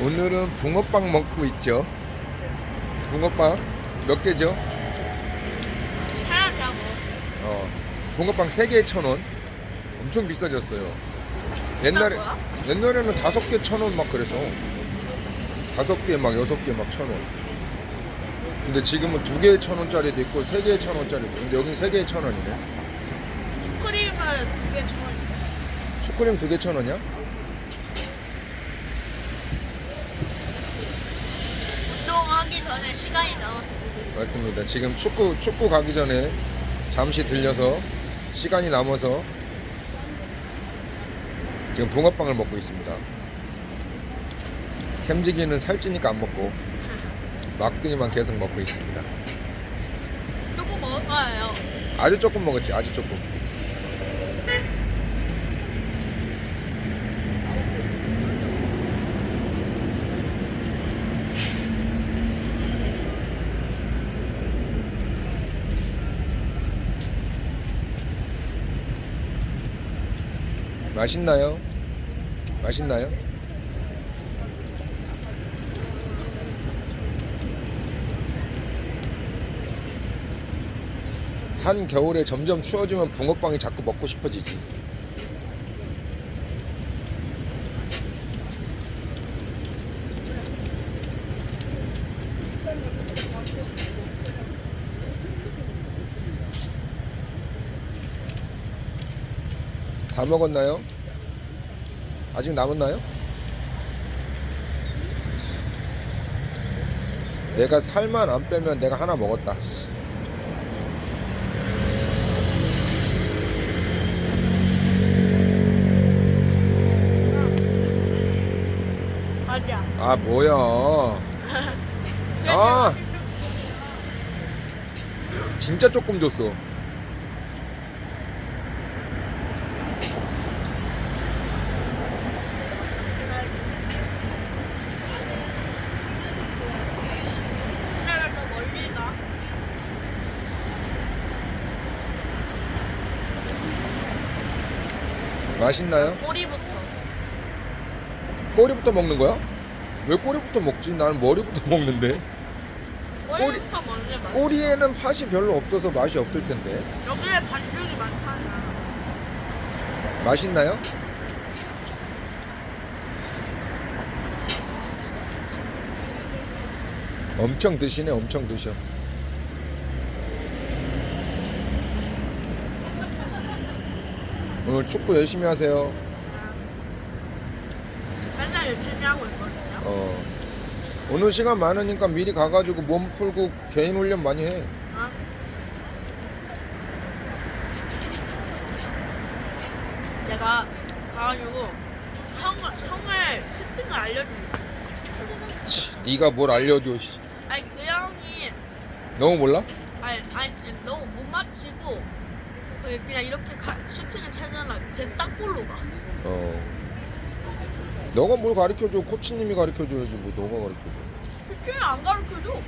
오늘은 붕어빵 먹고 있죠. 붕어빵 몇 개죠? 하나 다 먹었어요. 어, 붕어빵 3개에 천 원. 엄청 비싸졌어요. 옛날에 거야? 옛날에는 다섯 개 천 원 막 그래서 다섯 개 막 여섯 개 막 천 원. 근데 지금은 두 개에 천 원짜리도 있고 세 개에 천 원짜리도. 있고. 근데 여긴 세 개에 천 원이네. 슈크림은 두개 천 원. 슈크림 두 개 천 원이야? 전에 시간이 남아서. 맞습니다. 지금 축구 축구 가기 전에 잠시 들려서 시간이 남아서 지금 붕어빵을 먹고 있습니다. 캠지기는 살찌니까 안 먹고 막둥이만 계속 먹고 있습니다. 조금 거예요. 아주 조금 먹었지, 아주 조금. 맛있나요? 맛있나요? 한 겨울에 점점 추워지면 붕어빵이 자꾸 먹고 싶어지지. 다 먹었나요? 아직 남았나요? 내가 살만 안 빼면 내가 하나 먹었다. 씨. 맞아. 아 뭐야 아 진짜 조금 줬어 하나를 더 멀리 가. 맛있나요? 꼬리부터. 꼬리부터 먹는 거야? 왜 꼬리부터 먹지? 나는 머리부터 먹는데 꼬리부터 먼저 맛. 꼬리에는 팥이 별로 없어서 맛이 없을 텐데 여기에 반죽이 많잖아. 맛있나요? 엄청 드시네 엄청 드셔 오늘 축구 열심히 하세요 맨날 열심히 하고 있거든요. 어. 오늘 시간 많으니까 미리 가가지고 몸 풀고 개인 훈련 많이 해 아. 내가 가가지고 형을 형을 슈팅을 알려줍니다. 치, 네가 뭘 알려줘 씨. 아니 그 형이 너무 몰라? 아니 아니 너무 못 맞히고 그 그냥 이렇게 가, 슈팅을 차잖아. 걔딱 골로 가. 어. 너가 뭘 가르쳐줘 코치님이 가르쳐줘야지 뭐 너가 가르쳐줘 슈팅을 안 가르쳐줘.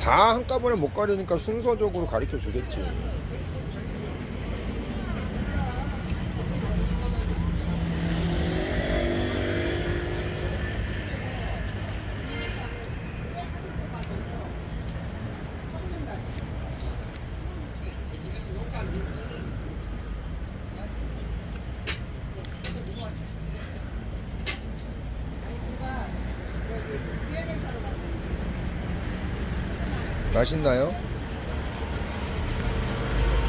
다 한꺼번에 못 가르니까 순서적으로 가르쳐 주겠지 맛있나요?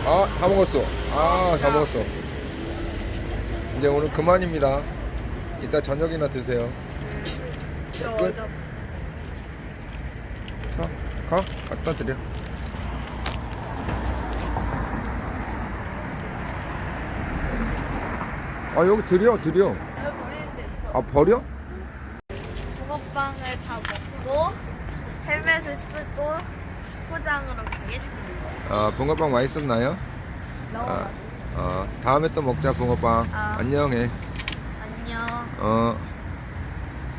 아, 다 먹었어. 아, 다 먹었어. 이제 오늘 그만입니다. 이따 저녁이나 드세요. 저, 끝. 저 가, 가, 갖다 드려. 아, 여기 드려, 드려. 데 있어. 아, 버려? 붕어빵을 다 먹고 헬멧을 쓰고 포장으로 가겠습니다. 아, 붕어빵 맛있었나요? 너무 아. 맛있어. 어, 다음에 또 먹자, 붕어빵. 아. 안녕해. 안녕. 어.